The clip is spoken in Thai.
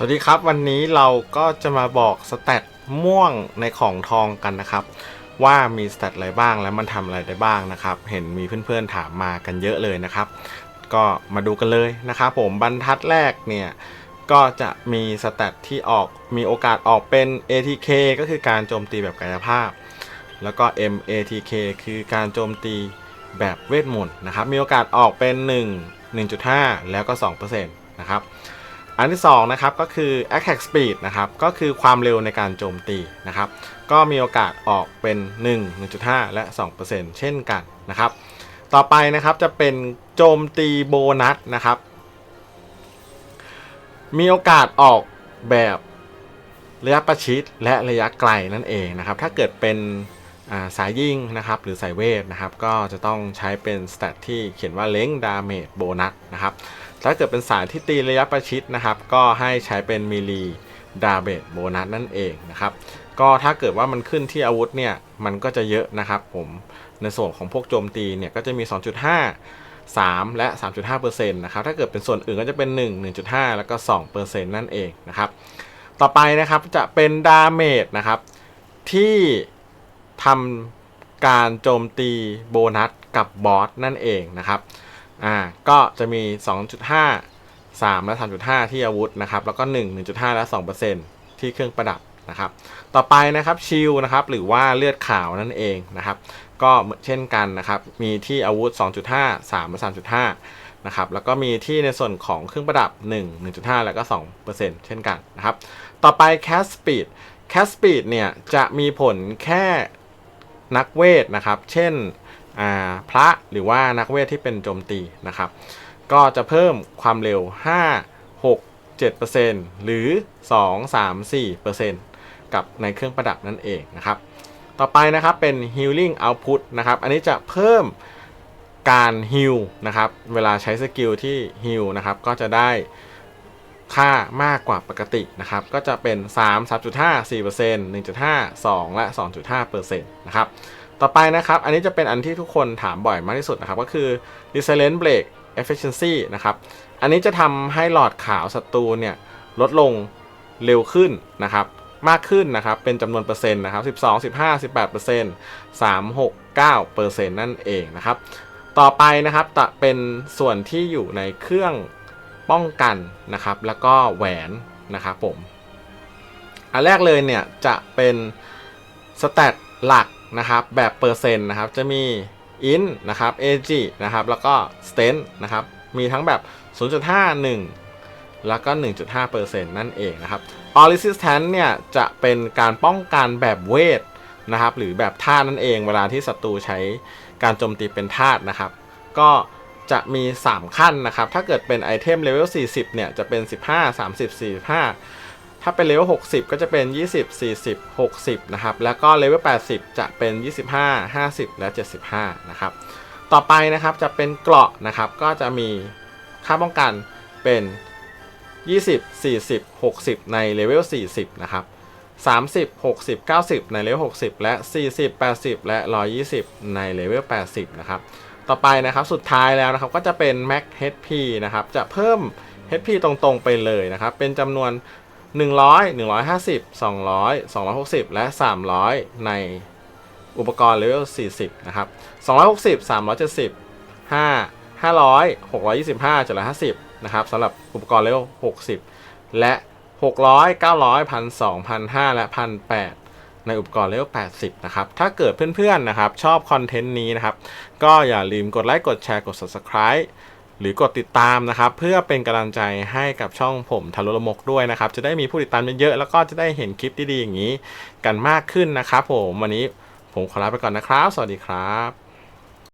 สวัสดีครับวันนี้เราก็จะมาบอกสแตทม่วงในของทองกันนะครับ ว่ามีสแตทอะไรบ้างและมันทำอะไรได้บ้างนะครับ เห็นมีเพื่อนๆถามมากันเยอะเลยนะครับ ก็มาดูกันเลยนะครับผมบรรทัดแรกเนี่ยก็จะมีสแตทที่ออกมีโอกาสออกเป็น ATK ก็คือการโจมตีแบบกายภาพ แล้วก็ MATK คือการโจมตีแบบเวทมนต์นะครับมีโอกาสออกเป็น 1 1.5 แล้วก็ 2%นะครับ อันที่2นะครับก็คือ attack speed นะครับก็คือความเร็วในการโจมตีนะครับก็มีโอกาสออกเป็น 1 1.5 และ 2%เช่นกันนะครับต่อไปนะครับจะเป็นโจมตีโบนัสนะครับมีโอกาสออกแบบระยะประชิดและระยะไกลนั่นเองนะครับถ้าเกิดเป็นาสายยิงนะครับหรือสายเวทนะครับก็จะต้องใช้เป็นสเตตที่เขียนว่าเล้งดาเมจโบนัสนะครับ ถ้าเกิดเป็นสายที่ตีระยะประชิดนะครับ ก็ให้ใช้เป็นมิลีดาเบตโบนัสนั่นเองนะครับ ก็ถ้าเกิดว่ามันขึ้นที่อาวุธเนี่ย มันก็จะเยอะนะครับผมในส่วนของพวกโจมตีเนี่ยก็จะมี 2.5 3 และ 3.5%นะครับ ถ้าเกิดเป็นส่วนอื่นก็จะเป็น 1 1.5 แล้วก็ 2%นั่นเองนะครับ ต่อไปนะครับจะเป็นดาเมจนะครับ ที่ทำการโจมตีโบนัสกับบอสนั่นเองนะครับ อ่าก็จะมี 2.5 3 และ 3.5 ที่อาวุธนะครับ แล้วก็ 1 1.5 และ 2%ที่เครื่องประดับนะครับ ต่อไปนะครับชิลนะครับหรือว่าเลือดขาวนั่นเองนะครับ ก็เหมือนเช่นกันนะครับมีที่อาวุธ 2.5 3 และ 3.5 นะครับ แล้วก็มีที่ในส่วนของเครื่องประดับ 1 1.5 แล้วก็ 2%เช่นกันนะครับ ต่อไป Cast Speed Cast Speed เนี่ยจะมีผลแค่นักเวทนะครับ เช่น พระหรือว่านักเวทที่เป็นโจมตีนะครับ ก็จะเพิ่มความเร็ว 5 6 7%หรือ 2 3 4%กับในเครื่องประดับนั่นเองนะครับ ต่อไปนะครับเป็น healing output นะครับ อันนี้จะเพิ่มการ heal นะครับ เวลาใช้สกิลที่ heal นะครับ ก็จะได้ค่ามากกว่าปกตินะครับ ก็จะเป็น 3 3.5 4% 1.5 2 และ 2.5%นะครับ ต่อไปนะครับ อันนี้จะเป็นอันที่ทุกคนถามบ่อยมากที่สุดนะครับ ก็คือ Resilient Break Efficiency นะครับ อันนี้จะทำให้หลอดขาวศัตรูเนี่ยลดลงเร็วขึ้นนะครับ มากขึ้นนะครับ เป็นจำนวนเปอร์เซ็นต์นะครับ 12 15 18เปอร์เซ็นต์3 6 9เปอร์เซ็นต์นั่นเองนะครับ ต่อไปนะครับจะเป็นส่วนที่อยู่ในเครื่องป้องกันนะครับ แล้วก็แหวนนะครับผม อันแรกเลยเนี่ยจะเป็นสแตทหลัก นะครับแบบเปอร์เซ็นต์นะครับจะมี in นะครับ ag นะครับแล้วก็ stent นะครับมีทั้งแบบ 0.5 1 แล้วก็ 1.5%นั่นเองนะครับ All resistant เนี่ยจะเป็นการป้องกันแบบเวทนะครับหรือแบบธาตุนั่นเองเวลาที่ศัตรูใช้การโจมตีเป็นธาตุนะครับ ก็จะมี 3 ขั้นนะครับ ถ้าเกิดเป็นไอเทมเลเวล40 เนี่ย จะเป็น 15 30 45 ถ้าเป็นเลเวล60 ก็จะเป็น 20 40 60 นะครับ แล้วก็เลเวล80 จะเป็น 25 50 และ 75 นะครับ ต่อไปนะครับจะเป็นเกราะนะครับ ก็จะมีค่าป้องกันเป็น 20 40 60 ในเลเวล40 นะครับ 30 60 90 ในเลเวล60 และ 40 80 และ 120 ในเลเวล80 นะครับ ต่อไปนะครับสุดท้ายแล้วนะครับก็จะเป็น Max HP นะครับ จะเพิ่ม HP ตรงๆไปเลยนะครับ เป็นจำนวน 100 150 200 260 และ 300 ในอุปกรณ์เลเวล40 นะครับ 260 370 5 500 625 750 นะครับสำหรับอุปกรณ์เลเวล60 และ 600 900 1,200 1,500และ1,800ในอุปกรณ์เลเวล80 นะครับ ถ้าเกิดเพื่อนๆ นะครับ ชอบคอนเทนต์นี้นะครับ ก็อย่าลืมกดไลค์ กดแชร์ กด Subscribe หรือกดติดตามนะครับ เพื่อเป็นกำลังใจให้กับช่องผมทารุละมกด้วยนะครับ จะได้มีผู้ติดตามเยอะๆแล้วก็จะได้เห็นคลิปดีๆอย่างนี้ กันมากขึ้นนะครับ ผมวันนี้ผมขอลาไปก่อนนะครับ สวัสดีครับ